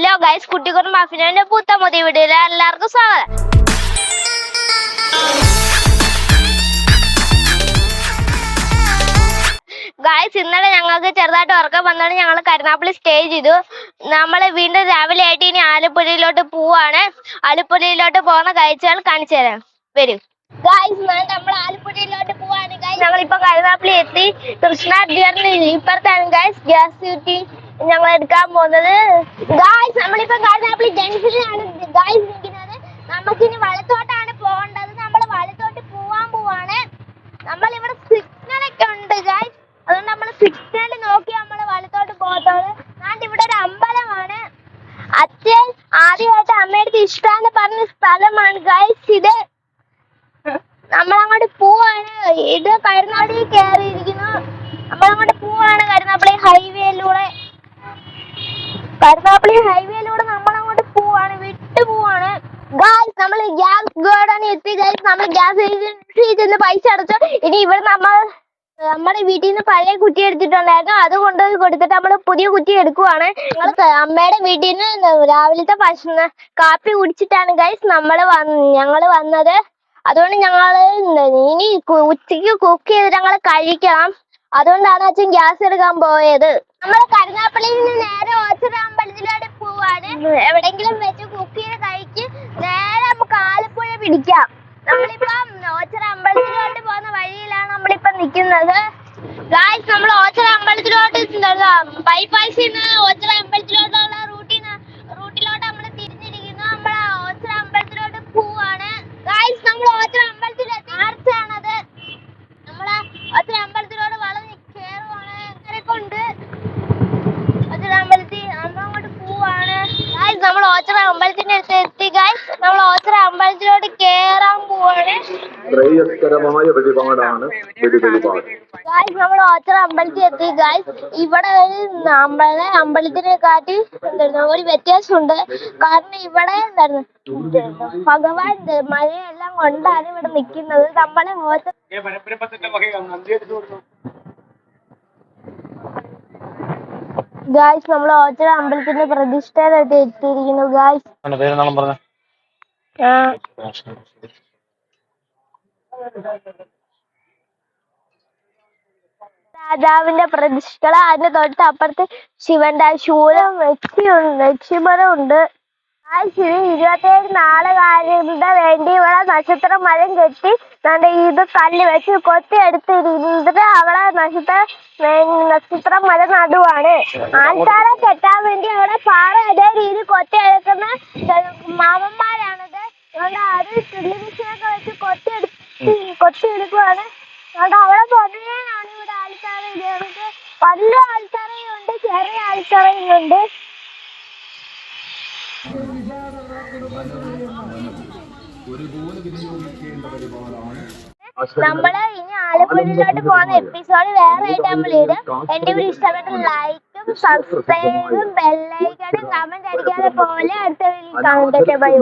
Hello guys കുട്ടിക്കുറും മാഫിനെ പൂത്ത മുതി വീഡിയോയിലെ എല്ലാവർക്കും സ്വാഗതം. ഗായ്സ് ഇന്നലെ ഞങ്ങൾക്ക് ചെറുതായിട്ട് ഉറക്കം വന്നാണ് ഞങ്ങൾ കരുനാപ്പള്ളി സ്റ്റേ ചെയ്തു. നമ്മൾ വീണ്ടും രാവിലെ ആയിട്ട് ഇനി ആലപ്പുഴയിലോട്ട് പോവാണ്. ആലപ്പുഴയിലോട്ട് പോകുന്ന കാഴ്ചകൾ കാണിച്ചു തരാം. വരും. ഗായ്സ് നമ്മൾ ആലപ്പുഴയിലോട്ട് പോവാണ്. ഗായ്സ് ഇപ്പൊ കരുനാപ്പള്ളി എത്തി. കൃഷ്ണ ഡിയറിന് ഇപ്പുറത്താണ്. ഗായ്സ് ഗ്യാസ് ഡ്യൂട്ടി ഞങ്ങൾ എടുക്കാൻ പോകുന്നത്. ഗായ്സ് നമ്മളിപ്പോ കരുനാപ്പള്ളി ജംഗ്ഷനിലാണ് ഗായ്സ് നിൽക്കുന്നത് നമുക്കിനി വലത്തോട്ടാണ് പോകേണ്ടത്. നമ്മൾ വലത്തോട്ട് പോവാൻ പോവാണ്. നമ്മൾ ഇവിടെ സിഗ്നൽ ഒക്കെ ഉണ്ട് ഗായ്സ് അതുകൊണ്ട് നമ്മൾ സിഗ്നൽ നോക്കി നമ്മൾ വലത്തോട്ട് പോകത്തുള്ളൂ. അതുകൊണ്ട് ഇവിടെ ഒരു അമ്പലമാണ്. അച്ഛൻ ആദ്യമായിട്ട് അമ്മയുടെ ഇഷ്ടമെന്ന് പറഞ്ഞ സ്ഥലമാണ് ഗായ്സ് ഇത് നമ്മളങ്ങോട്ട് പോവാണ്. ഇത് കരുനാടി കയറിയിരിക്കുന്നു നമ്മളങ്ങോട്ട് പോവാണ് കരുനാപ്പള്ളി ഹൈവേയിലൂടെ കരുനാപ്പള്ളി ഹൈവേയിലൂടെ നമ്മളങ്ങോട്ട് പോവാണ് വിട്ടു പോവാണ്. ഗായ്സ് നമ്മൾ ഗ്യാസ് ഗോഡാണ് എത്തി. ഗായ്സ് നമ്മൾ ഗ്യാസ് ഏജൻസി ചെന്ന് പൈസ അടച്ചു. ഇനി ഇവിടെ നമ്മൾ നമ്മുടെ വീട്ടിൽ നിന്ന് പഴയ കുറ്റി എടുത്തിട്ടുണ്ടായിരുന്നു. അത് കൊടുത്തിട്ട് നമ്മൾ പുതിയ കുറ്റി എടുക്കുവാണ്. ഞങ്ങൾ അമ്മയുടെ വീട്ടിൽ നിന്ന് രാവിലത്തെ ഭക്ഷണം കാപ്പി കുടിച്ചിട്ടാണ് ഗൈസ് നമ്മൾ ഞങ്ങൾ വന്നത്. അതുകൊണ്ട് ഞങ്ങൾ ഇനി ഉച്ചയ്ക്ക് കുക്ക് ചെയ്ത് ഞങ്ങൾ കഴിക്കണം. അതുകൊണ്ടാണ് അച്ഛൻ ഗ്യാസ് എടുക്കാൻ പോയത്. നമ്മൾ കരുനാപ്പള്ളിയിൽ നിന്ന് നേരെ ഓച്ചിറ അമ്പലത്തിലോട്ട് പോവാണ്. എവിടെങ്കിലും വെച്ച് കുക്ക് ചെയ്ത് കഴിച്ച് നേരെ നമുക്ക് ആലപ്പുഴ പിടിക്കാം. നമ്മളിപ്പം ഓച്ചിറ അമ്പലത്തിലോട്ട് പോകുന്ന വഴിയിലാണ് നമ്മളിപ്പം നിൽക്കുന്നത്. ഗായ്സ് നമ്മൾ ഓച്ചിറ അമ്പലത്തിലോട്ട് ബൈപ്പാസിൽ നിന്ന് ഓച്ചിറ അമ്പലത്തിലോട്ടുള്ള റൂട്ടിൽ റൂട്ടിലോട്ട് നമ്മൾ തിരിഞ്ഞിരിക്കുന്നു നമ്മൾ ഓച്ചിറ അമ്പലത്തിലോട്ട് പോവാണ് ഗായ്സ് നമ്മൾ ഓച്ചിറ അമ്പലത്തിലെത്തി ആർച്ചാണത് നമ്മൾ ഓച്ചിറ അമ്പലത്തിലോട്ട് വളഞ്ഞ് കയറുവാണ് അങ്ങനെയൊക്കെ ഉണ്ട് ഓച്ചിറ അമ്പലത്തിൽ നമ്മൾ അങ്ങോട്ട് പോവാണ് ഗായ്സ് നമ്മൾ ഓച്ചിറ അമ്പലത്തിന്റെ അടുത്ത് എത്തി ഗൈസ് നമ്മൾ ഓച്ചിറ അമ്പലത്തിലോട്ട് കേറാൻ പോവാണ്. ശ്രേയസ്കരമായ വഴിപാടാണ് വെടിവെളിപാട് ഗായ്സ് നമ്മൾ ഓച്ചിറ അമ്പലത്തിൽ എത്തി ഗൈസ് ഇവിടെ ഒരു നമ്മളെ അമ്പലത്തിനെ കാട്ടി എന്തായിരുന്നു ഒരു വ്യത്യാസമുണ്ട്. കാരണം ഇവിടെ എന്തായിരുന്നു ഭഗവാൻ മഴയെല്ലാം കൊണ്ടാണ് ഇവിടെ നിൽക്കുന്നത്. നമ്മളെ ഓച്ചിറ ഗായ്സ് നമ്മൾ ഓച്ചിറ അമ്പലത്തിന്റെ പ്രതിഷ്ഠയിലെത്തി എത്തിയിരിക്കുന്നു ഗായ്സ് പേരെന്നാളും പറഞ്ഞ? രാജാവിന്റെ പ്രതിഷ്ഠ അതിന്റെ തൊട്ട് അപ്പുറത്ത് ശിവന്റെ ശൂലം വെച്ചിയുണ്ട് വെച്ചിമരം ഉണ്ട്. ഇരുപത്തേഴ് കാര്യങ്ങളുടെ വേണ്ടി ഇവിടെ നക്ഷത്ര മരം കെട്ടി ഇത് കല്ല് വെച്ച് കൊത്തി എടുത്തിരുന്നിട്ട് അവിടെ നക്ഷത്ര നക്ഷത്ര മരം നടുവാണ്. ആൾക്കാരെ കെട്ടാൻ വേണ്ടി അവിടെ പാറ അതേ രീതി കൊത്തി എടുക്കുന്ന മാമന്മാരാണത്. അതുകൊണ്ട് അത് ടെലിവിഷനൊക്കെ വെച്ച് കൊത്തി എടുത്ത് കൊത്തി എടുക്കുവാണ്. അതുകൊണ്ട് അവിടെ പൊതുവേനാണ് ഇവിടെ ആൾക്കാരെ വലിയ ആൾക്കാരെയും ഉണ്ട് ചെറിയ ആൾക്കാരെയും ഉണ്ട് നമ്മൾ ഇനി ആലപ്പുഴയിലോട്ട് പോകുന്ന എപ്പിസോഡ് വേറെ ആയിട്ട് നമ്മൾ ഇടും. എന്റെ വീട് ഇഷ്ടപ്പെട്ട ലൈക്കും സബ്സ്ക്രൈബും ബെല്ലൈക്കണും കമന്റ് അടിക്കാതെ പോലെ അടുത്ത വീട്ടിൽ കാണട്ടെ ബൈ